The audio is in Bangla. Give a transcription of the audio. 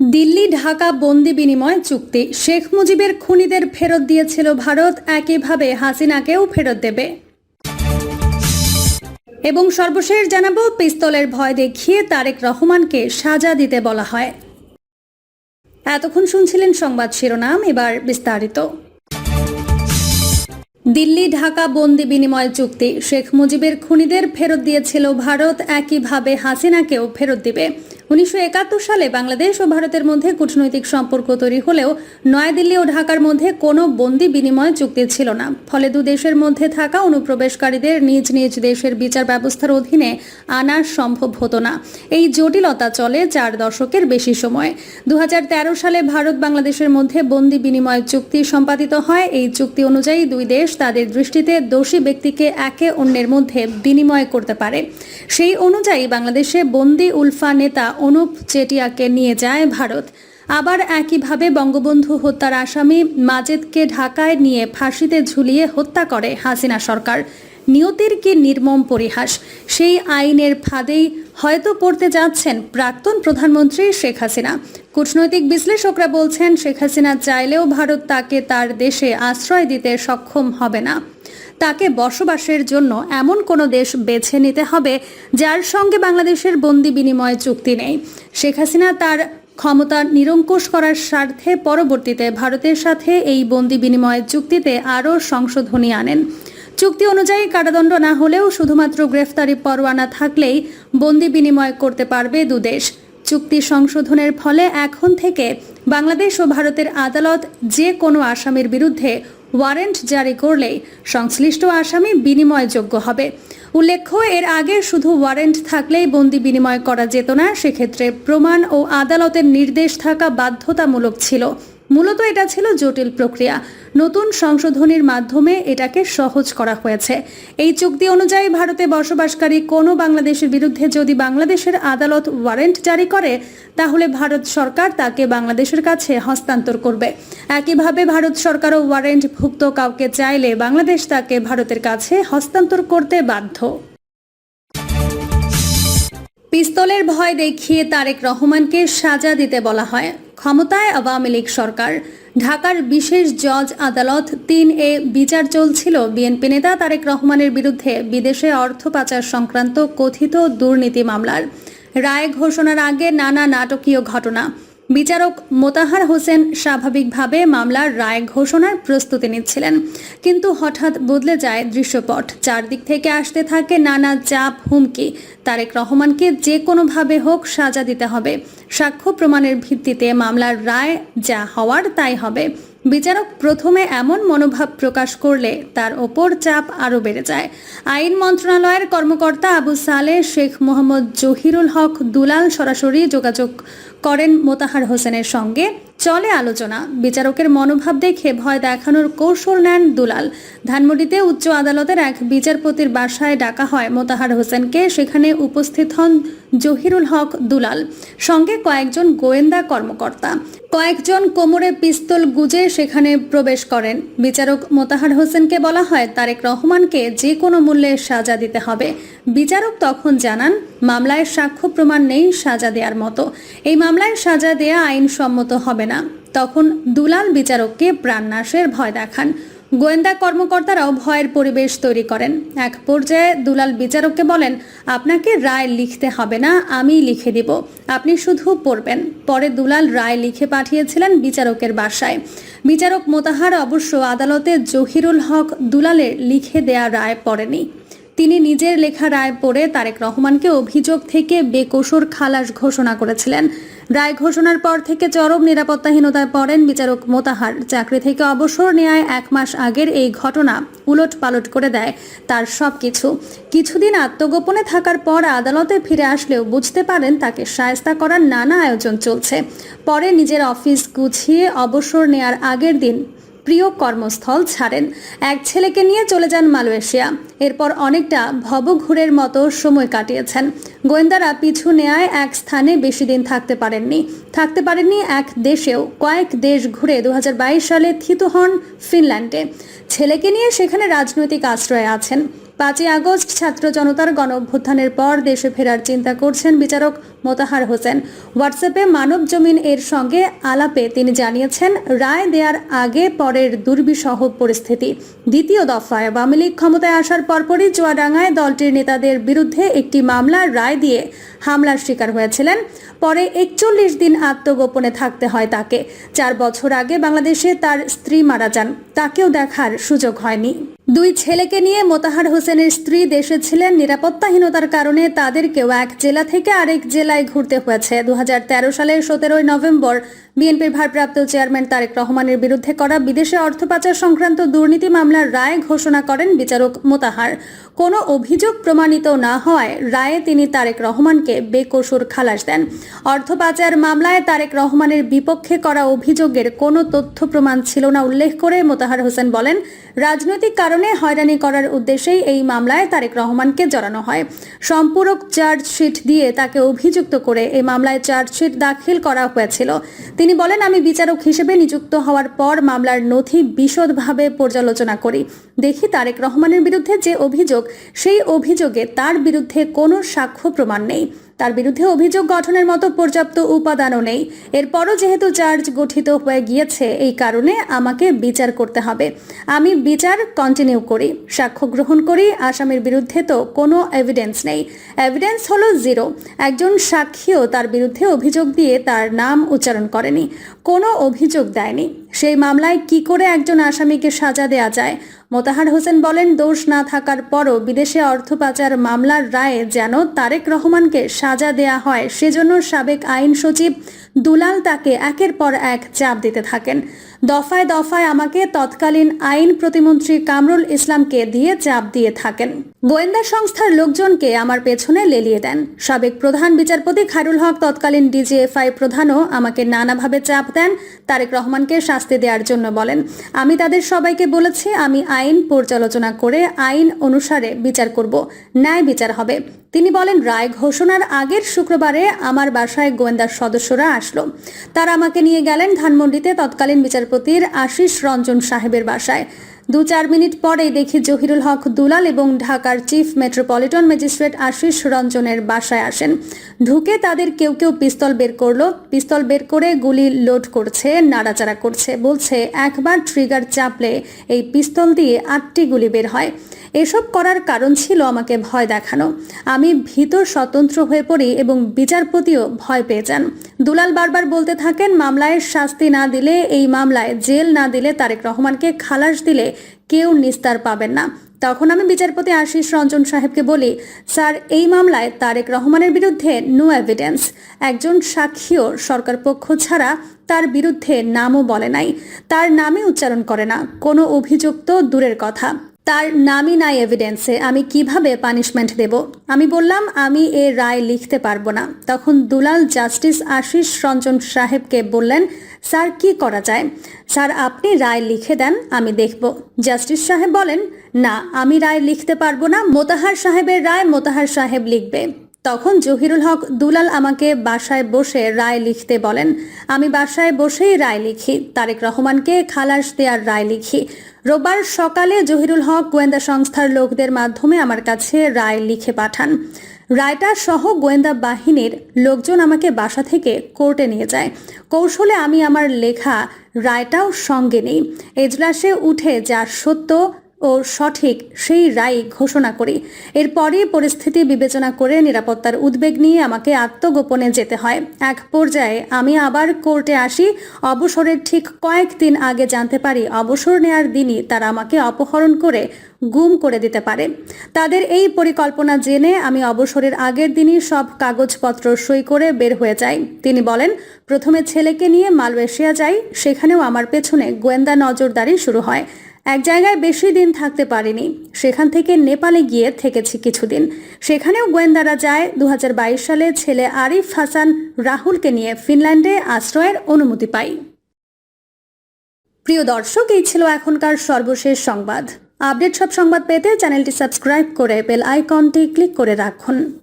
দিল্লি, ঢাকা বন্দি বিনিময় চুক্তি। শেখ মুজিবের খুনিদের ফেরত দিয়েছিল ভারত, একইভাবে হাসিনাকেও ফেরত দেবে। এবং সর্বশেষ জানাব, পিস্তলের ভয় দেখিয়ে তারেক রহমানকে সাজা দিতে বলা হয়। এতক্ষণ শুনছিলেন সংবাদ শিরোনাম, এবার বিস্তারিত। দিল্লি, ঢাকা বন্দি বিনিময় চুক্তি। শেখ মুজিবের খুনিদের ফেরত দিয়েছিল ভারত, একইভাবে হাসিনাকেও ফেরত দিবে। উনিশশো একাত্তর সালে বাংলাদেশ ও ভারতের মধ্যে কূটনৈতিক সম্পর্ক তৈরি হলেও নয়াদিল্লি ও ঢাকার মধ্যে কোনো বন্দি বিনিময় চুক্তি ছিল না। ফলে দু দেশের মধ্যে থাকা অনুপ্রবেশকারীদের নিজ নিজ দেশের বিচার ব্যবস্থার অধীনে আনা সম্ভব হতো না। এই জটিলতা চলে চার দশকের বেশি সময়। দু হাজার তেরো সালে ভারত বাংলাদেশের মধ্যে বন্দি বিনিময় চুক্তি সম্পাদিত হয়। এই চুক্তি অনুযায়ী দুই দেশ তাদের দৃষ্টিতে দোষী ব্যক্তিকে একে অন্যের মধ্যে বিনিময় করতে পারে। সেই অনুযায়ী বাংলাদেশে বন্দি উলফা নেতা অনুপ চেটিয়াকে নিয়ে যায় ভারত। আবার একইভাবে বঙ্গবন্ধু হত্যার আসামি মাজেদকে ঢাকায় নিয়ে ফাঁসিতে ঝুলিয়ে হত্যা করে হাসিনা সরকার। নিয়তির কি নির্মম পরিহাস? সেই আইনের ফাঁদেই হয়তো পড়তে যাচ্ছেন প্রাক্তন প্রধানমন্ত্রী শেখ হাসিনা। কূটনৈতিক বিশ্লেষকরা বলছেন, শেখ হাসিনা চাইলেও ভারত তাকে তার দেশে আশ্রয় দিতে সক্ষম হবে না। তাকে বসবাসের জন্য এমন কোনো দেশ বেছে নিতে হবে যার সঙ্গে বাংলাদেশের বন্দি বিনিময় চুক্তি নেই। শেখ হাসিনা তার ক্ষমতা নিরঙ্কুশ করার স্বার্থে পরবর্তীতে ভারতের সাথে এই বন্দি বিনিময় চুক্তিতে আরও সংশোধনী আনেন। চুক্তি অনুযায়ী কারাদণ্ড না হলেও শুধুমাত্র গ্রেফতারি পরোয়ানা থাকলেই বন্দি বিনিময় করতে পারবে দুদেশ চুক্তি সংশোধনের ফলে এখন থেকে বাংলাদেশ ও ভারতের আদালত যে কোনো আসামির বিরুদ্ধে ওয়ারেন্ট জারি করলেই সংশ্লিষ্ট আসামি বিনিময়যোগ্য হবে। উল্লেখ্য, এর আগে শুধু ওয়ারেন্ট থাকলেই বন্দি বিনিময় করা যেত না, সেক্ষেত্রে প্রমাণ ও আদালতের নির্দেশ থাকা বাধ্যতামূলক ছিল। মূলত এটা ছিল জটিল প্রক্রিয়া। নতুন সংশোধনীর মাধ্যমে এটাকে সহজ করা হয়েছে। এই চুক্তি অনুযায়ী ভারতে বসবাসকারী কোনো বাংলাদেশের বিরুদ্ধে যদি বাংলাদেশের আদালত ওয়ারেন্ট জারি করে, তাহলে ভারত সরকার তাকে বাংলাদেশের কাছে হস্তান্তর করবে। একইভাবে ভারত সরকারও ওয়ারেন্ট ভুক্ত কাউকে চাইলে বাংলাদেশ তাকে ভারতের কাছে হস্তান্তর করতে বাধ্য। পিস্তলের ভয় দেখিয়ে তারেক রহমানকে সাজা দিতে বলা হয়। ক্ষমতায় আওয়ামী লীগ সরকার। ঢাকার বিশেষ জজ আদালত তিন এ বিচার চলছিল। বিএনপি নেতা তারেক রহমানের বিরুদ্ধে বিদেশে অর্থ পাচার সংক্রান্ত কথিত দুর্নীতি মামলার রায় ঘোষণার আগে নানা নাটকীয় ঘটনা। বিচারক মোতাহার হোসেন স্বাভাবিকভাবে মামলার রায় ঘোষণার প্রস্তুতি নিচ্ছিলেন। কিন্তু হঠাৎ বদলে যায় দৃশ্যপট। চারদিক থেকে আসতে থাকে নানা চাপ, হুমকি। তারেক রহমানকে যে কোনোভাবে হোক সাজা দিতে হবে। সাক্ষ্য প্রমাণের ভিত্তিতে মামলার রায় যা হওয়ার তাই হবে, বিচারক প্রথমে এমন মনোভাব প্রকাশ করলে তার ওপর চাপ আরও বেড়ে যায়। আইন মন্ত্রণালয়ের কর্মকর্তা আবু সালে শেখ মোহাম্মদ জহিরুল হক দুলাল সরাসরি যোগাযোগ করেন মোতাহার হোসেনের সঙ্গে। চলে আলোচনা। বিচারকের মনোভাব দেখে ভয় দেখানোর কৌশল নেন দুলাল। ধানমন্ডিতে উচ্চ আদালতের এক বিচারপতির বাসায় ডাকা হয় মোতাহার হোসেনকে, সেখানে উপস্থিত হন জহিরুল হক দুলাল। সঙ্গে কয়েকজন গোয়েন্দা কর্মকর্তা। কয়েকজন কোমরে পিস্তল গুজে সেখানে প্রবেশ করেন। বিচারক মোতাহার হোসেনকে বলা হয়, তারেক রহমানকে যে কোনো মূল্যে সাজা দিতে হবে। বিচারক তখন জানান, মামলায় সাক্ষ্য প্রমাণ নেই, সাজা দেওয়ার মতো। এই মামলায় সাজা দেয়া আইনসম্মত হবে না। তখন দুলাল বিচারককে প্রাণনাশের ভয় দেখান। গোয়েন্দা কর্মকর্তারাও ভয়ের পরিবেশ তৈরি করেন। এক পর্যায়ে দুলাল বিচারককে বলেন, আপনাকে রায় লিখতে হবে না, আমি লিখে দিব। আপনি শুধু পড়বেন। পরে দুলাল রায় লিখে পাঠিয়েছিলেন বিচারকের বাসায়। বিচারক মোতাহার অবশ্য আদালতে জহিরুল হক দুলালের লিখে দেয়া রায় পড়েনি। তিনি নিজের লেখা রায় পড়ে তারেক রহমানকে অভিযোগ থেকে বেকসুর খালাস ঘোষণা করেছিলেন। রায় ঘোষণার পর থেকে চরম নিরাপত্তাহীনতায় পড়েন বিচারক মোতাহার। চাকরি থেকে অবসর নেয় এক মাস আগের এই ঘটনা উলট পালট করে দেয় তার সব কিছু কিছুদিন আত্মগোপনে থাকার পর আদালতে ফিরে আসলেও বুঝতে পারেন তাকে সায়স্তা করার নানা আয়োজন চলছে। পরে নিজের অফিস গুছিয়ে অবসর নেয়ার আগের দিন প্রিয় কর্মস্থল ছাড়েন। এক ছেলেকে নিয়ে চলে যান মালয়েশিয়া। এরপর অনেকটা ভবঘুরের মতো সময় কাটিয়েছেন। গোয়েন্দারা পিছু নেয় এক স্থানে বেশি দিন থাকতে পারেননি। থাকতে পারেননি এক দেশেও। কয়েক দেশ ঘুরে দু হাজার বাইশ সালে থিতু হন ফিনল্যান্ডে। ছেলেকে নিয়ে সেখানে রাজনৈতিক আশ্রয়ে আছেন। পাঁচই আগস্ট ছাত্র জনতার গণ অভ্যুত্থানের পর দেশে ফেরার চিন্তা করছেন বিচারক মোতাহার হোসেন। হোয়াটসঅ্যাপে মানব জমিন এর সঙ্গে আলাপে তিনি জানিয়েছেন, রায় দেওয়ার আগে পরের দুর্বিষহ পরিস্থিতি। দ্বিতীয় দফায় আওয়ামী লীগ ক্ষমতায় আসার পরপরই চুয়াডাঙ্গায় দলটির নেতাদের বিরুদ্ধে একটি মামলার রায় দিয়ে হামলার শিকার হয়েছিলেন। পরে একচল্লিশ দিন আত্মগোপনে থাকতে হয় তাকে। চার বছর আগে বাংলাদেশে তার স্ত্রী মারা যান। তাকেও দেখার সুযোগ হয়নি। দুই ছেলেকে নিয়ে মোতাহার হোসেনের স্ত্রী দেশে ছিলেন। নিরাপত্তাহীনতার কারণে তাদেরকেও এক জেলা থেকে আরেক জেলায় ঘুরতে হয়েছে। দু সালের সতেরোই নভেম্বর বিএনপির ভারপ্রাপ্ত চেয়ারম্যান তারেক রহমানের বিরুদ্ধে করা বিদেশে অর্থ পাচার সংক্রান্ত দুর্নীতি মামলার রায় ঘোষণা করেন বিচারক মোতাহার। কোনো অভিযোগ প্রমাণিত না হওয়ায় রায়ে তিনি তারেক রহমানকে বেকসুর খালাস দেন। অর্থ পাচার মামলায় তারেক রহমানের বিপক্ষে করা অভিযোগের কোনো তথ্য প্রমাণ ছিল না, উল্লেখ করে মোতাহার হোসেন বলেন, রাজনৈতিক কারণে হয়রানি করার উদ্দেশ্যেই এই মামলায় তারেক রহমানকে জড়ানো হয়। সম্পূরক চার্জশিট দিয়ে তাকে অভিযুক্ত করে এই মামলায় চার্জশিট দাখিল করা হয়েছিল। তিনি বলেন, আমি বিচারক হিসেবে নিযুক্ত হওয়ার পর মামলার নথি বিশদভাবে পর্যালোচনা করি। দেখি তারেক রহমানের বিরুদ্ধে যে অভিযোগ, সেই অভিযোগে তার বিরুদ্ধে কোনো সাক্ষ্য প্রমাণ নেই। তার বিরুদ্ধে অভিযোগ গঠনের মতো পর্যাপ্ত উপাদানও নেই। এরপরও যেহেতু চার্জ গঠিত হয়ে গিয়েছে, এই কারণে আমাকে বিচার করতে হবে। আমি বিচার কন্টিনিউ করি, সাক্ষ্য গ্রহণ করি, আসামির বিরুদ্ধে তো কোনো এভিডেন্স নেই। এভিডেন্স হলো জিরো একজন সাক্ষীও তার বিরুদ্ধে অভিযোগ দিয়ে তার নাম উচ্চারণ করেনি। কোনো অভিযোগ দেয়নি। সেই মামলায় কি করে একজন আসামিকে সাজা দেয়া যায়? মোতাহার হোসেন বলেন, দোষ না থাকার পরও বিদেশে অর্থ পাচার মামলার রায়ে যেন তারেক রহমানকে সাজা দেয়া হয়, সেজন্য সাবেক আইন সচিব দুলাল তাকে একের পর এক চাপ দিতে থাকেন। দফায় দফায় আমাকে তৎকালীন আইন প্রতিমন্ত্রী কামরুল ইসলামকে দিয়ে চাপ দিয়ে থাকেন। গোয়েন্দা সংস্থার লোকজনকে আমার পেছনে লেলিয়ে দেন। সাবেক প্রধান বিচারপতি খায়রুল হক, তৎকালীন ডিজিএফআই প্রধানও আমাকে নানাভাবে চাপ দেন তারেক রহমানকে শাস্তি দেওয়ার জন্য বলেন। আমি তাদের সবাইকে বলেছি, আমি আইন পর্যালোচনা করে আইন অনুসারে বিচার করব। ন্যায় বিচার হবে। তিনি বলেন, রায় ঘোষণার আগের শুক্রবারে আমার বাসায় গোয়েন্দার সদস্যরা আসলো। তারা আমাকে নিয়ে গেলেন ধানমন্ডিতে তৎকালীন বিচারপতির আশিস রঞ্জন সাহেবের বাসায়। দু চার মিনিট পরেই দেখি জহিরুল হক দুলাল এবং ঢাকার চিফ মেট্রোপলিটন ম্যাজিস্ট্রেট আশিস রঞ্জনের বাসায় আসেন। ঢুকে তাদের কেউ কেউ পিস্তল বের করল। পিস্তল বের করে গুলি লোড করছে, নাড়াচাড়া করছে। বলছে, একবার ট্রিগার চাপলে এই পিস্তল দিয়ে আটটি গুলি বের হয়। এসব করার কারণ ছিল আমাকে ভয় দেখানো। আমি ভীত স্বতন্ত্র হয়ে পড়ি এবং বিচারপতিও ভয় পেয়ে যান। দুলাল বারবার বলতে থাকেন, মামলায় শাস্তি না দিলে, এই মামলায় জেল না দিলে তারেক রহমানকে খালাস দিলে কেউ নিস্তার পাবেন না। তখন আমি বিচারপতি আশিস রঞ্জন সাহেবকে বলি, স্যার, এই মামলায় তারেক রহমানের বিরুদ্ধে নো এভিডেন্স একজন সাক্ষীও সরকার পক্ষ ছাড়া তার বিরুদ্ধে নামও বলে নাই। তার নামই উচ্চারণ করে না। কোনো অভিযুক্ত দূরের কথা। তার নামই নাই এভিডেন্সে আমি কীভাবে পানিশমেন্ট দেব? আমি বললাম, আমি এ রায় লিখতে পারব না। তখন দুলাল জাস্টিস আশিস রঞ্জন সাহেবকে বললেন, স্যার, কি করা যায়? স্যার, আপনি রায় লিখে দেন, আমি দেখব। জাস্টিস সাহেব বলেন, না, আমি রায় লিখতে পারব না, মোতাহার সাহেবের রায় মোতাহার সাহেব লিখবে। তখন জহিরুল হক দুলাল আমাকে বাসায় বসে রায় লিখতে বলেন, আমি বাসায় বসেই রায় লিখি, তারেক রহমানকে খালাস দেওয়ার রায় লিখি। রোববার সকালে জহিরুল হক গোয়েন্দা সংস্থার লোকদের মাধ্যমে আমার কাছে রায় লিখে পাঠান। রায়টা সহ গোয়েন্দা বাহিনীর লোকজন আমাকে বাসা থেকে কোর্টে নিয়ে যায়। কৌশলে আমি আমার লেখা রায়টাও সঙ্গে নেই। এজলাসে উঠে যা সত্য ও সঠিক সেই রায় ঘোষণা করি। এরপরই পরিস্থিতি বিবেচনা করে নিরাপত্তার উদ্বেগ নিয়ে আমাকে আত্মগোপনে যেতে হয়। এক পর্যায়ে আমি আবার কোর্টে আসি। অবসরের ঠিক কয়েকদিন আগে জানতে পারি অবসর নেয়ার দিনই তারা আমাকে অপহরণ করে গুম করে দিতে পারে। তাদের এই পরিকল্পনা জেনে আমি অবসরের আগের দিনই সব কাগজপত্র সই করে বের হয়ে যাই। তিনি বলেন, প্রথমে ছেলেকে নিয়ে মালয়েশিয়া যাই, সেখানেও আমার পেছনে গোয়েন্দা নজরদারি শুরু হয়। এক জায়গায় বেশি দিন থাকতে পারিনি। সেখান থেকে নেপালে গিয়ে থেকেছি কিছুদিন। সেখানেও গোয়েন্দারা যায়। দু হাজার বাইশ সালে ছেলে আরিফ হাসান রাহুলকে নিয়ে ফিনল্যান্ডে আশ্রয়ের অনুমতি পাই। প্রিয় দর্শক, এই ছিল এখনকার সর্বশেষ সংবাদ। আপডেট সব সংবাদ পেতে চ্যানেলটি সাবস্ক্রাইব করে বেল আইকনটি ক্লিক করে রাখুন।